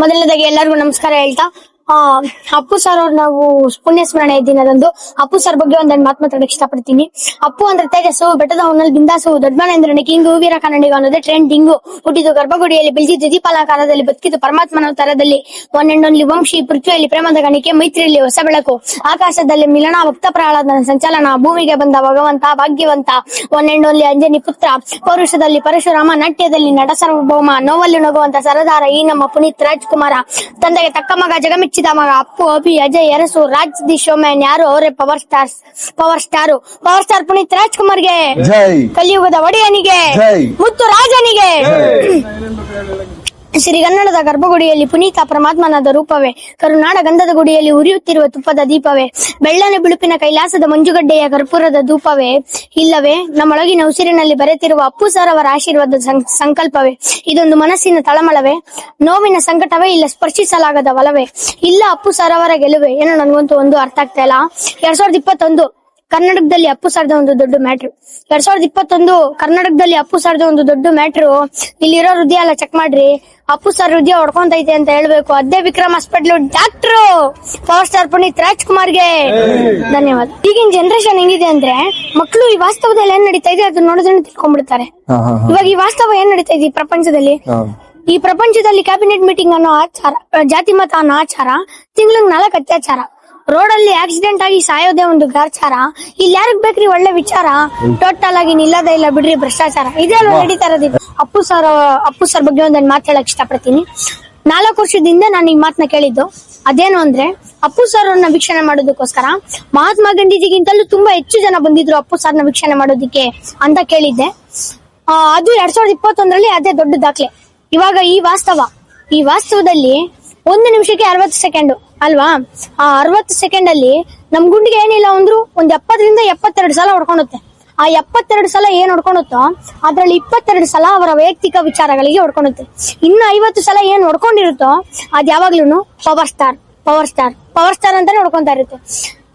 ಮೊದಲನೇದಾಗಿ ಎಲ್ಲರಿಗೂ ನಮಸ್ಕಾರ ಹೇಳ್ತಾ ಆ, ಅಪ್ಪು ಸರ್ ಅವ್ರ ನಾವು ಪುಣ್ಯ ಸ್ಮರಣೆ ದಿನದಂದು ಅಪ್ಪು ಸರ್ ಬಗ್ಗೆ ಒಂದೆರಡು ಮಾತು ಮಾತಾಡಕ್ಕೆ ಇಷ್ಟಪಡ್ತೀನಿ. ಅಪ್ಪು ಅಂದ್ರೆ ತೇಜಸ್ಸು, ಬೆಟ್ಟದ ಹೊನ್ನಲ್ಲಿ ಬಿಂದಾಸು ದೊಡ್ಡಮನೇಂದ್ರನ ಕಿಂಗು ವೀರ ಕನ್ನಡಿಗ ಅನ್ನೋದೇ ಟ್ರೆಂಡಿಂಗು ಹುಟ್ಟಿದ್ದು ಗರ್ಭಗುಡಿಯಲ್ಲಿ ಬೆಳೆದಿದ್ದು ದೀಪಾಲಂಕಾರದಲ್ಲಿ ಬದುಕಿದ್ದು ಪರಮಾತ್ಮನ ತರದಲ್ಲಿ ಒನ್ ವಂಶಿ, ಪೃಥ್ವಿಯಲ್ಲಿ ಪ್ರೇಮದ ಗಣಿಕೆ, ಮೈತ್ರಿಯಲ್ಲಿ ಹೊಸ ಬೆಳಕು. ಆಕಾಶದಲ್ಲಿ ಮಿಲನ ಭಕ್ತ ಪ್ರಹ್ಲಾದನ ಸಂಚಲನ, ಭೂಮಿಗೆ ಬಂದ ಭಗವಂತ, ಭಾಗ್ಯವಂತ. ಒನ್ ಅಂಜನಿ ಪುತ್ರ, ಪೌರುಷದಲ್ಲಿ ಪರಶುರಾಮ, ನಾಟ್ಯದಲ್ಲಿ ನಟ ಸಾರ್ವಭೌಮ ನೋವಲ್ಲಿ ನಗುವಂತ ಸರದಾರ ಈ ನಮ್ಮ ಪುನೀತ್ ರಾಜ್ಕುಮಾರ. ತಂದೆಗೆ ತಕ್ಕ ಮಗ ಜಗಮೆಚ್ಚಿದ ಮಗ ಅಪ್ಪು ಅಭಿ ಅಜಯ್ ಎರಸು ರಾಜ್ ದಿ ಶೋಮ್ಯಾನ್ ಯಾರು ಅವರೇ power star power star power star Puneeth ರಾಜ್ಕುಮಾರ್ಗೆ ಜೈ ಕಲಿಯುಗದ ಒಡೆಯನಿಗೆ. ಮುತ್ತು ರಾಜನಿಗೆ ಶ್ರೀಗನ್ನಡದ ಗರ್ಭಗುಡಿಯಲ್ಲಿ ಪುನೀತ ಪರಮಾತ್ಮನಾದ ರೂಪವೇ, ಕರುನಾಡ ಗಂಧದ ಗುಡಿಯಲ್ಲಿ ಉರಿಯುತ್ತಿರುವ ತುಪ್ಪದ ದೀಪವೇ, ಬೆಳ್ಳನೆ ಬಿಳುಪಿನ ಕೈಲಾಸದ ಮಂಜುಗಡ್ಡೆಯ ಕರ್ಪೂರದ ಧೂಪವೇ. ಇಲ್ಲವೇ, ನಮ್ಮೊಳಗಿನ ಉಸಿರಿನಲ್ಲಿ ಬರೆತಿರುವ ಅಪ್ಪು ಸರ್ ಅವರ ಆಶೀರ್ವಾದ ಸಂಕಲ್ಪವೇ. ಇದೊಂದು ಮನಸ್ಸಿನ ತಳಮಳವೇ. ನೋವಿನ ಸಂಕಟವೇ ಇಲ್ಲ, ಸ್ಪರ್ಶಿಸಲಾಗದ ಒಲವೇ. ಇಲ್ಲ ಅಪ್ಪು ಸರ್ ಅವರ ಗೆಲುವೆ. ಏನೋ ನನ್ಗಂತೂ ಒಂದು ಅರ್ಥ ಆಗ್ತಾ ಇಲ್ಲ. ಎರಡ್ ಸಾವಿರದ ಇಪ್ಪತ್ತೊಂದು ಕರ್ನಾಟಕದಲ್ಲಿ ಅಪ್ಪು ಸರ್ದ ಒಂದು ದೊಡ್ಡ ಮ್ಯಾಟ್ರ್. ಎರಡ್ ಸಾವಿರದ ಇಪ್ಪತ್ತೊಂದು ಕರ್ನಾಟಕದಲ್ಲಿ ಅಪ್ಪು ಸರ್ದ ಒಂದು ದೊಡ್ಡ ಮ್ಯಾಟ್ರು. ಇಲ್ಲಿರೋ ಹೃದಯ ಎಲ್ಲ ಚೆಕ್ ಮಾಡ್ರಿ. ಅಪ್ಪು ಸರ್ ಹೃದಯ ಹೊಡ್ಕೊಂತೈತೆ ಅಂತ ಹೇಳ್ಬೇಕು. ಅದೇ Vikram hospital doctor power star Puneeth ರಾಜ್ಕುಮಾರ್ಗೆ. ಧನ್ಯವಾದ. ಈಗಿನ ಜನರೇಷನ್ ಹೆಂಗಿದೆ ಅಂದ್ರೆ ಮಕ್ಕಳು ಈ ವಾಸ್ತವದಲ್ಲಿ ಏನ್ ನಡೀತಾ ಇದೆ ಅದನ್ನ ನೋಡಿದ್ರೆ ತಿಳ್ಕೊಂಡ್ಬಿಡ್ತಾರೆ. ಇವಾಗ ಈ ವಾಸ್ತವ ಏನ್ ನಡೀತಾ ಇದೆ ಈ ಪ್ರಪಂಚದಲ್ಲಿ? ಈ ಪ್ರಪಂಚದಲ್ಲಿ ಕ್ಯಾಬಿನೆಟ್ ಮೀಟಿಂಗ್ ಅನ್ನೋ ಆಚಾರ ಜಾತಿ ಮತ ಅನ್ನೋ ಆಚಾರ ತಿಂಗಳ ನಾಲ್ಕು ಅತ್ಯಾಚಾರ. ರೋಡಲ್ಲಿ ಆಕ್ಸಿಡೆಂಟ್ ಆಗಿ ಸಾಯೋದೇ ಒಂದು ಗಾರ್ಚಾರ ಇಲ್ಲಿ ಯಾರಿಗ್ ಬೇಕ್ರಿ ಒಳ್ಳೆ ವಿಚಾರ? ಟೋಟಲ್ ಆಗಿ ನಿಲ್ಲದೇ ಇಲ್ಲ ಬಿಡ್ರಿ ಭ್ರಷ್ಟಾಚಾರ. ಇದೇ ಅಲ್ವಾ ನಡೀತಾ ಇರೋದು. ಅಪ್ಪು ಸರ್ ಅಪ್ಪು ಸರ್ ಬಗ್ಗೆ ಒಂದ್ ಮಾತು ಹೇಳಕ್ ಇಷ್ಟಪಡ್ತೀನಿ. ನಾಲ್ಕು ವರ್ಷದಿಂದ ನಾನು ಈ ಮಾತನ್ನ ಕೇಳಿದ್ದು. ಅದೇನು ಅಂದ್ರೆ ಅಪ್ಪು ಸರ್ ಅವ್ರನ್ನ ವೀಕ್ಷಣೆ ಮಾಡೋದಕ್ಕೋಸ್ಕರ ಮಹಾತ್ಮ ಗಾಂಧೀಜಿಗಿಂತಲೂ ತುಂಬಾ ಹೆಚ್ಚು ಜನ ಬಂದಿದ್ರು ಅಪ್ಪು ಸರ್ನ ವೀಕ್ಷಣೆ ಮಾಡೋದಿಕ್ಕೆ ಅಂತ ಕೇಳಿದ್ದೆ. ಆ, ಅದು ಎರಡ್ ಸಾವಿರದ ಇಪ್ಪತ್ತೊಂದರಲ್ಲಿ ಅದೇ ದೊಡ್ಡ ದಾಖಲೆ. ಇವಾಗ ಈ ವಾಸ್ತವ. ಈ ವಾಸ್ತವದಲ್ಲಿ ಒಂದು ನಿಮಿಷಕ್ಕೆ ಅರವತ್ತು ಸೆಕೆಂಡ್ ಅಲ್ವಾ? ಆ ಅರವತ್ತು ಸೆಕೆಂಡ್ ಅಲ್ಲಿ ನಮ್ ಗುಂಡಿಗೆ ಏನಿಲ್ಲ ಅಂದ್ರು ಒಂದ್ ಎಪ್ಪತ್ತರಿಂದ ಎಪ್ಪತ್ತೆರಡು ಸಲ ಹೊಡ್ಕೊಂಡುತ್ತೆ. ಆ ಎಪ್ಪತ್ತೆರಡು ಸಲ ಏನ್ ಹೊಡ್ಕೊಂಡುತ್ತೋ, ಅದ್ರಲ್ಲಿ ಇಪ್ಪತ್ತೆರಡು ಸಲ ಅವರ ವೈಯಕ್ತಿಕ ವಿಚಾರಗಳಿಗೆ ಹೊಡ್ಕೊಂಡುತ್ತೆ. ಇನ್ನು ಐವತ್ತು ಸಲ ಏನ್ ಹೊಡ್ಕೊಂಡಿರುತ್ತೋ, ಅದ್ ಯಾವಾಗ್ಲೂ power star power star power star ಅಂತಾನೆ ಹೊಡ್ಕೊಂತಾ ಇರುತ್ತೆ.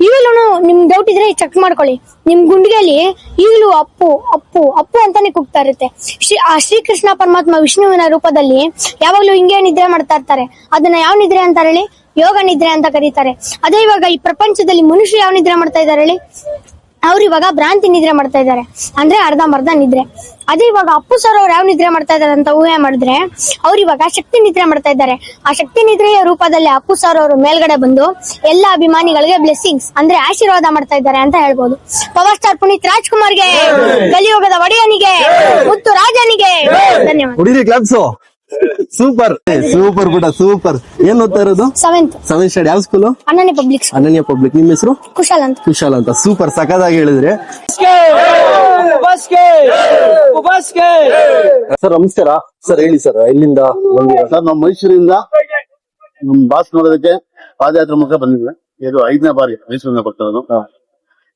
ಈಗಲೂ ನಿಮ್ ಡೌಟ್ ಇದ್ರೆ ಚೆಕ್ ಮಾಡ್ಕೊಳ್ಳಿ. ನಿಮ್ ಗುಂಡಿಗೆಯಲ್ಲಿ ಈಗಲೂ ಅಪ್ಪು ಅಪ್ಪು ಅಪ್ಪು ಅಂತಾನೆ ಕೂಗ್ತಾ ಇರುತ್ತೆ. ಶ್ರೀ, ಆ ಶ್ರೀಕೃಷ್ಣ ಪರಮಾತ್ಮ ವಿಷ್ಣುವಿನ ರೂಪದಲ್ಲಿ ಯಾವಾಗ್ಲೂ ಹಿಂಗೆ ನಿದ್ರೆ ಮಾಡ್ತಾ ಇರ್ತಾರೆ. ಅದನ್ನ ಯಾವ ನಿದ್ರೆ ಅಂತ ಹೇಳಿ? ಯೋಗ ನಿದ್ರೆ ಅಂತ ಕರೀತಾರೆ. ಅದೇ ಇವಾಗ ಈ ಪ್ರಪಂಚದಲ್ಲಿ ಮನುಷ್ಯ ಯಾವ ನಿದ್ರೆ ಮಾಡ್ತಾ ಇದ್ದಾರೆ ಹೇಳಿ? ಅವ್ರು ಇವಾಗ ಭ್ರಾಂತಿ ನಿದ್ರೆ ಮಾಡ್ತಾ ಇದ್ದಾರೆ. ಅಂದ್ರೆ ಅರ್ಧಂಬರ್ಧ ನಿದ್ರೆ. ಅದೇ ಇವಾಗ ಅಪ್ಪು ಸರ್ ಅವ್ರು ಯಾವ ನಿದ್ರೆ ಮಾಡ್ತಾ ಇದಾರೆ ಅಂತ ಊಹೆ ಮಾಡಿದ್ರೆ ಅವ್ರು ಇವಾಗ ಶಕ್ತಿ ನಿದ್ರೆ ಮಾಡ್ತಾ ಇದ್ದಾರೆ. ಆ ಶಕ್ತಿ ನಿದ್ರೆಯ ರೂಪದಲ್ಲಿ ಅಪ್ಪು ಸರ್ ಅವರು ಮೇಲ್ಗಡೆ ಬಂದು ಎಲ್ಲಾ ಅಭಿಮಾನಿಗಳಿಗೆ ಬ್ಲೆಸ್ಸಿಂಗ್ಸ್ ಅಂದ್ರೆ ಆಶೀರ್ವಾದ ಮಾಡ್ತಾ ಇದ್ದಾರೆ ಅಂತ ಹೇಳ್ಬೋದು. ಪವರ್ ಸ್ಟಾರ್ ಪುನೀತ್ ರಾಜ್ಕುಮಾರ್ಗೆ ಕಲಿಯುಗದ ಒಡೆಯನಿಗೆ ಮುತ್ತು ರಾಜನಿಗೆ ಧನ್ಯವಾದ. ಸೂಪರ್ ಸೂಪರ್ ಕೂಡ ಸೂಪರ್ ಏನ್ ಓದ್ತಾ ಇರೋದು? ಸೆವೆಂತ್ ಸೆವೆಂತ್ ಸ್ಟ್ಯಾಂಡ್ ಯಾವ school Ananya public Ananya public ನಿಮ್ಮ ಹೆಸರು? ಕುಶಾಲ್ ಅಂತ. ಕುಶಾಲ್ ಅಂತ. ಸೂಪರ್ ಸಖತ್ತಾಗಿ ಹೇಳಿದ್ರೆ. ಸರ್ ನಮಸ್ಕಾರ. ಸರ್ ಹೇಳಿ ಸರ್ ಇಲ್ಲಿಂದ ಬಂದಿರ ಸರ್ ನಾವು ಮೈಸೂರಿಂದ ನಮ್ ಬಾಸ್ ನೋಡೋದಕ್ಕೆ ಪಾದಯಾತ್ರೆ ಮೂಲಕ ಬಂದಿದ್ವಿ ಇದು ಐದನೇ ಬಾರಿ ಮೈಸೂರಿಂದ ಬರ್ತಾ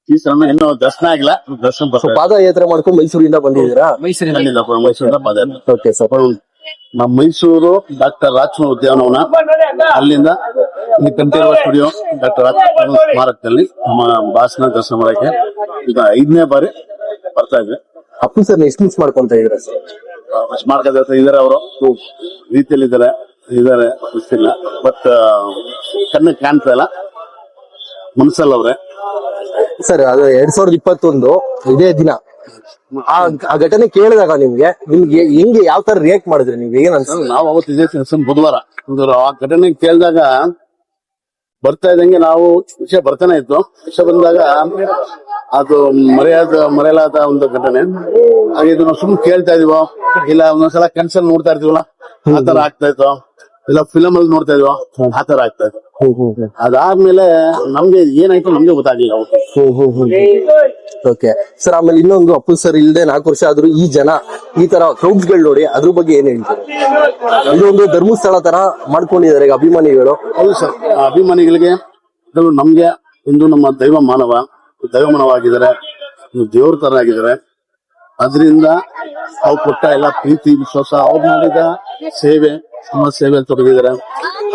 ಈ ಸಲ ಇನ್ನೂ ದರ್ಶನ ಆಗಿಲ್ಲ. ದರ್ಶನ ಪಾದಯಾತ್ರೆ ಮಾಡ್ಕೊಂಡು ಮೈಸೂರಿಂದ ಬಂದಿದ್ದೀರಾ? ಮೈಸೂರಿಂದ ಮೈಸೂರಿಂದ ಪಾದಯಾತ್ರೆ. ಓಕೆ ಸರ್ ನಮ್ಮ ಮೈಸೂರು ಡಾಕ್ಟರ್ ರಾಜ್ಕುಮಾರ್ ಉದ್ಯಾನವನ ಅಲ್ಲಿಂದ ಇಲ್ಲಿ ಕಂಠೀರವ ಸ್ಟುಡಿಯೋ ಡಾಕ್ಟರ್ ರಾಜ್ಕುಮಾರ್ ಸ್ಮಾರಕದಲ್ಲಿ ನಮ್ಮ ಭಾಷಣ ದರ್ಶನ ಮಾಡಕ್ಕೆ ಈಗ ಐದನೇ ಬಾರಿ ಬರ್ತಾ ಇದ್ವಿ. ಅಪ್ಪು ಸರ್ ಎಷ್ಟು ಮಿಸ್ ಮಾಡ್ಕೊಂತ ಇದ್ರ ಹತ್ರ ಇದಾರೆ ಅವರು. ರೀತಿಯಲ್ಲಿ ಇದಾರೆ ಇದಾರೆ ಗೊತ್ತಿಲ್ಲ ಬಟ್ ಕಣ್ಣು ಕಾಣ್ತಾ ಇಲ್ಲ. ಮನಸ್ಸಲ್ಲ ಅವ್ರೆ ಸರ್ ಅದು ಎರಡ್ ಸಾವಿರದ ಇಪ್ಪತ್ತೊಂದು ಇದೇ ದಿನ. ಆ ಘಟನೆ ಕೇಳಿದಾಗ ನಿಮ್ಗೆ ನಿಮ್ಗೆ ಹೆಂಗೆ ಯಾವ ತರ ರಿಯಾಕ್ಟ್ ಮಾಡಿದ್ರಿ ನೀವು? ಏನ್ ಅನ್ಸುತ್ತೆ ನಾವು ಅವತ್ತು ಇದೇ ಬುಧವಾರ. ಒಂದು ಆ ಘಟನೆ ಕೇಳಿದಾಗ ಬರ್ತಾ ಇದ್ದಂಗೆ ನಾವು ವಿಷಯ ಬರ್ತಾನೆ ಇತ್ತು. ವಿಷಯ ಬಂದಾಗ ಅದು ಮರೆಯಾದ ಮರೆಯಲಾದ ಒಂದು ಘಟನೆ. ಹಾಗೆ ಇದು ನಾವು ಸುಮ್ಮನೆ ಕೇಳ್ತಾ ಇದೀವೋ? ಇಲ್ಲ ಒಂದೊಂದ್ಸಲ ಕನ್ಸಲ್ ನೋಡ್ತಾ ಇರ್ತೀವಲ್ಲ? ಆ ತರ ಆಗ್ತಾ ಇತ್ತು? ಇಲ್ಲ ಫಿಲಮ್ ಅಲ್ಲಿ ನೋಡ್ತಾ ಇದೀವೋ? ಆ ತರ ಆಗ್ತಾ ಇತ್ತು. ಅದಾದ್ಮೇಲೆ ನಮ್ಗೆ ಏನಾಯ್ತು ನಮ್ಗೆ ಗೊತ್ತಾಗ್ಲಿಲ್ಲ ಅವತ್ತು. ಓಕೆ. ಸರ್, ಆಮೇಲೆ ಇನ್ನೊಂದು ಅಪ್ಪು ಸರ್ ಇಲ್ಲದೆ ನಾಲ್ಕು ವರ್ಷ ಆದ್ರೂ ಈ ಜನ ಈ ತರ ಕ್ರೌಡ್ಸ್ಗಳು ನೋಡಿ ಅದ್ರ ಬಗ್ಗೆ ಏನ್ ಹೇಳ್ತಾರೆ? ಇದೊಂದು ಧರ್ಮಸ್ಥಳ ತರ ಮಾಡ್ಕೊಂಡಿದ್ದಾರೆ, ಈಗ ಅಭಿಮಾನಿಗಳು. ಹೌದು ಸರ್. ಆ ಅಭಿಮಾನಿಗಳಿಗೆ ನಮ್ಗೆ ಇಂದು ನಮ್ಮ ದೈವ ಮಾನವ, ದೈವ ಮಾನವಾಗಿದ್ದಾರೆ ದೇವ್ರ ತರ ಆಗಿದ್ದಾರೆ ಅದರಿಂದ ಅವ್ರು ಕೊಟ್ಟ ಎಲ್ಲ ಪ್ರೀತಿ, ವಿಶ್ವಾಸ, ಅವ್ರು ಮಾಡಿದ ಸೇವೆ ಸಮಾಜ ಸೇವೆ ತೊಡಗಿದ್ದಾರೆ.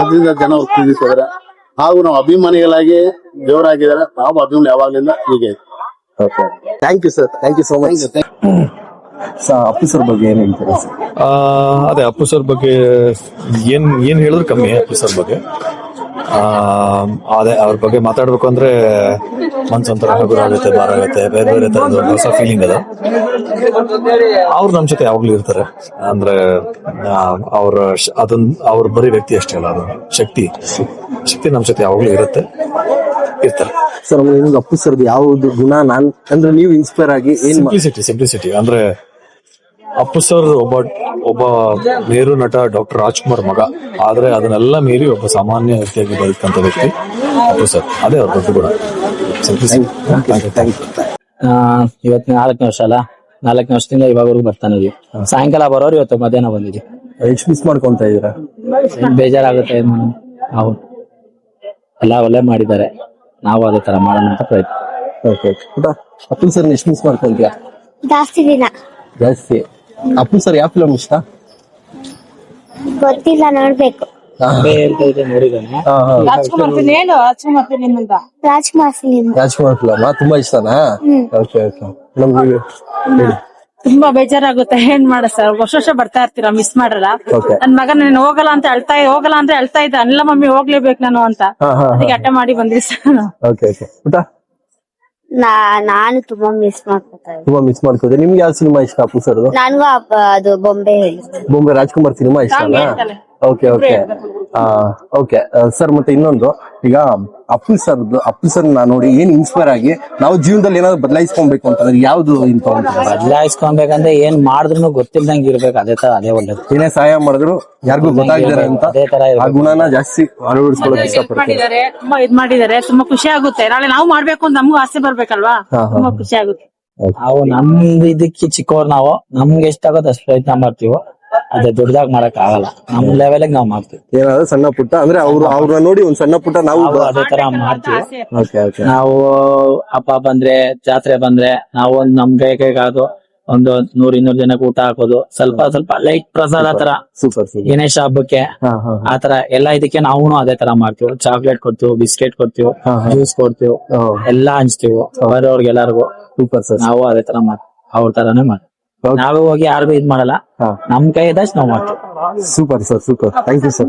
ಅದರಿಂದ ಜನ ಅವ್ರು ಪ್ರೀತಿಸಿದ್ದಾರೆ. ಹಾಗೂ ನಾವು ಅಭಿಮಾನಿಗಳಾಗಿ ದೇವರಾಗಿದ್ದಾರೆ. ನಾವು ಅಭಿಮಾನಿ ಯಾವಾಗಲಿಂದ ಹೀಗೆ. Thank you sir thank you so much Appu sir ಬಗ್ಗೆ ಏನ್ ಹೇಳ್ತೀರಾ ಸರ್ ಆ, ಅದೇ ಅಪ್ಪು ಸರ್ ಬಗ್ಗೆ ಏನ್ ಏನ್ ಹೇಳಿದ್ರು ಕಮ್ಮಿ ಅಪ್ಪು ಸರ್ ಬಗ್ಗೆ. ಆ, ಅದೇ ಅವ್ರ ಬಗ್ಗೆ ಮಾತಾಡ್ಬೇಕು ಅಂದ್ರೆ ಮನ್ಸೊಂಥರ ಹಗುರ ಆಗುತ್ತೆ ಬಾರ ಆಗುತ್ತೆ ಬೇರೆ ಬೇರೆ ತರದ ಹೊಸ ಫೀಲಿಂಗ್ ಅದ. ಅವ್ರು ನಮ್ ಜೊತೆ ಯಾವಾಗ್ಲೂ ಇರ್ತಾರೆ. ಅಂದ್ರೆ ಆ, ಅವ್ರ ಶ- ಅದನ್ ಅವ್ರ ಬರೀ ವ್ಯಕ್ತಿ ಅಷ್ಟೇ ಅಲ್ಲ ಅದು ಶಕ್ತಿ. ಶಕ್ತಿ ನಮ್ ಜೊತೆ ಯಾವಾಗ್ಲೂ ಇರುತ್ತೆ. ಇರ್ತಾರೆ ಸರ್ ಅಪ್ಪು ಸರ್ ಯಾವ್ದು ಗುಣ? ನಾನ್ ಅಂದ್ರೆ ನೀವು ಇನ್ಸ್ಪೈರ್ ಆಗಿ ಏನ್ ಮಾ- ಸಿಂಪ್ಲಿಸಿಟಿ ಸಿಂಪ್ಲಿಸಿಟಿ ಅಂದ್ರೆ ಅಪ್ಪು ಸರ್ ಒಬ್ಬ ಒಬ್ಬ ಮೇರು ನಟ ಡಾಕ್ಟರ್ ರಾಜ್ಕುಮಾರ್ ಮಗ. ಆದ್ರೆ ಅದನ್ನೆಲ್ಲ ಮೀರಿ ಒಬ್ಬ ಸಾಮಾನ್ಯ ವ್ಯಕ್ತಿಯಾಗಿ ಬದುಕಂತ ವ್ಯಕ್ತಿ ಅಪ್ಪು ಸರ್ ಅದೇ ಅವ್ರ ದೊಡ್ಡ ಗುಣ. Simplicity Thank you. ಆ, ಇವತ್ತು ನಾಲ್ಕನೇ ವರ್ಷ ಅಲ್ಲ? ನಾಲ್ಕನೇ ವರ್ಷದಿಂದ ಇವಾಗವರೆಗೂ ಬರ್ತಾನೆ ಇದೀವಿ ಸಾಯಂಕಾಲ ಬರೋರು ಇವತ್ತು ಮಧ್ಯಾಹ್ನ ಬಂದಿದ್ವಿ ಎಷ್ಟು ಮಿಸ್ ಮಾಡ್ಕೊಂತ ಇದೀರಾ ಏನ್. ಬೇಜಾರಾಗುತ್ತೆ ಹೌದು. ಎಲ್ಲ ಒಳ್ಳೆ ಮಾಡಿದ್ದಾರೆ. ನಾವು ಅದೇ ತರ ಮಾಡೋಣ ಅಂತ ಪ್ರಯತ್ನ. ಓಕೆ ಅಪ್ಪು ಸರ್ ಎಷ್ಟು ಮಿಸ್ ಮಾಡ್ಕೊಂತೀಯ ಜಾಸ್ತಿ ದಿನ. ಜಾಸ್ತಿ. ಅಪ್ಪು ಸರ್ ಯಾವ ಫಿಲಮ್ ಇಷ್ಟ? ಗೊತ್ತಿಲ್ಲ ನೋಡ್ಬೇಕು. ರಾಜ್ಕುಮಾರ್ ಫಿಲಿಂ ರಾಜ್ಕುಮಾರ್ ಫಿಲಮ್ ತುಂಬಾ ಇಷ್ಟನಾ? ಓಕೆ ಓಕೆ ನಮ್ಗೆ ಹೇಳಿ. ತುಂಬಾ ಬೇಜಾರಾಗುತ್ತೆ. ಏನ್ ಮಾಡ ಸರ್? ವರ್ಷ ವರ್ಷ ಬರ್ತಾ ಇರ್ತೀರಾ? ಮಿಸ್ ಮಾಡಲ್ಲ. Okay. ನನ್ ಮಗ ನಾನು ಹೋಗಲ್ಲ ಅಂತ ಅಳ್ತಾ ಹೋಗಲ್ಲ ಅಂದ್ರೆ ಅಳ್ತಾ ಇದ್ದ. ಅಲ್ಲ ಮಮ್ಮಿ ಹೋಗ್ಲೇಬೇಕು ನಾನು ಅಂತ. ಹಾ ಹಾ ಅದಕ್ಕೆ ಅಟ್ಟ ಮಾಡಿ ಬಂದ್ವಿ ಸರ್ ಓಕೆ ಓಕೆ ಪುಟ ನಾನು ತುಂಬಾ ಮಿಸ್ ಮಾಡ್ಕೊತಾ ಇದ್ದೆ. ತುಂಬಾ ಮಿಸ್ ಮಾಡ್ಕೋದೆ ನಿಮ್ಗೆ ಯಾವ ಸಿನಿಮಾ ಇಷ್ಟ ಅಪ್ಪು ಸರ್ ನನ್ಗೂ ಅದು ಬೊಂಬೆ ಹೇಳಿ ಬೊಂಬೆ ರಾಜ್ಕುಮಾರ್ ಸಿನಿಮಾ ಇಷ್ಟನಾ. ಓಕೆ ಓಕೆ ಓಕೆ ಸರ್ ಮತ್ತೆ ಇನ್ನೊಂದು. ಈಗ ಅಪ್ಪು ಸರ್ ಅಪ್ಪು ಸರ್ ನಾ ನೋಡಿ ಏನ್ ಇನ್ಸ್ಪೈರ್ ಆಗಿ ನಾವು ಜೀವನದಲ್ಲಿ ಏನಾದ್ರು ಬದಲಾಯಿಸ್ಕೊಬೇಕು ಅಂತಂದ್ರೆ ಯಾವ್ದು ಇಂತ ಬದಲಾಯಿಸ್ಕೊಬೇಕಂದ್ರೆ ಏನ್ ಮಾಡಿದ್ರು ಗೊತ್ತಿಲ್ದಂಗೆ ಇರ್ಬೇಕು. ಅದೇ ತರ ಅದೇ ಒಳ್ಳೇದು. ಏನೇ ಸಹಾಯ ಮಾಡಿದ್ರು ಯಾರಿಗೂ ಗೊತ್ತಾಗಿದ್ದಾರೆ ಅಂತ ಅದೇ ತರ ಆ. ಗುಣನ ಜಾಸ್ತಿ ಅಳವಡಿಸ್ಕೊಳಕ್ ಇಷ್ಟಪಡ್ತೀನಿ. ಮಾಡಿದ್ದಾರೆ ತುಂಬಾ ಇದ್ ಮಾಡಿದ್ದಾರೆ ತುಂಬಾ ಖುಷಿ ಆಗುತ್ತೆ. ನಾಳೆ ನಾವು ಮಾಡ್ಬೇಕು ಅಂತ ನಮಗೂ ಆಸೆ ಬರ್ಬೇಕಲ್ವಾ. ತುಂಬಾ ಖುಷಿ ಆಗುತ್ತೆ. ನಾವು ನಮ್ದು ಇದಕ್ಕೆ ಚಿಕ್ಕವ್ರು ನಾವು. ನಮ್ಗೆ ಎಷ್ಟಾಗುತ್ತೆ ಅಷ್ಟು ಪ್ರಯತ್ನ ಮಾಡ್ತೀವೋ. ಅದೇ ದೊಡ್ಡದಾಗ್ ಮಾಡಕ್ ಆಗಲ್ಲ. ನಮ್ ಲೆವೆಲ್ ನಾವ್ ಮಾಡ್ತೀವಿ. ಏನಾದ್ರು ಸಣ್ಣ ಪುಟ್ಟ ಅಂದ್ರೆ ಅವ್ರು ಅವ್ರನ್ನ ನೋಡಿ ಒಂದ್ ಸಣ್ಣ ಪುಟ್ಟ ನಾವು ನಾವು ಅದೇ ತರ ಮಾಡ್ತೀವಿ. Okay okay. ನಾವು ಹಬ್ಬ ಬಂದ್ರೆ ಜಾತ್ರೆ ಬಂದ್ರೆ ನಾವು ಒಂದ್ ನಮ್ ಕೈಗಾದು ಒಂದು ನೂರ್ ಇನ್ನೂರ್ ಜನಕ್ಕೆ ಊಟ ಹಾಕೋದು. ಸ್ವಲ್ಪ ಸ್ವಲ್ಪ ಲೈಟ್ ಪ್ರಸಾದ ತರ. Super super. ಗಣೇಶ ಹಬ್ಬಕ್ಕೆ ಹಾ ಹಾ ಆ ತರ ಎಲ್ಲ ಇದಕ್ಕೆ ನಾವು ಅದೇ ತರ ಮಾಡ್ತೀವಿ. ಚಾಕ್ಲೇಟ್ ಕೊಡ್ತೀವಿ ಬಿಸ್ಕೆಟ್ ಕೊಡ್ತೀವಿ ಹಾ, ಹಾ. ಜ್ಯೂಸ್ ಕೊಡ್ತೀವಿ ಎಲ್ಲಾ ಹಂಚ್ತೀವಿ. ಬರೋರ್ಗೆಲ್ಲರಿಗೂ. ಎಲ್ಲಾರ್ಗು ಸೂಪರ್. ಸರ್ ನಾವು ಅದೇ ತರ ಮಾಡ್ತೀವಿ ಅವ್ರ ತರಾನೇ ಮಾಡ್ತೀವಿ. ನಾವೇ ಹೋಗಿ ಯಾರಿಗೂ ಇದ್ ಮಾಡಲ್ಲ. ನಮ್ ಕೈ ಇದ್ದಷ್ಟು ನಾವ್ ಮಾಡ್ತೀವಿ. Super sir super. Thank you sir.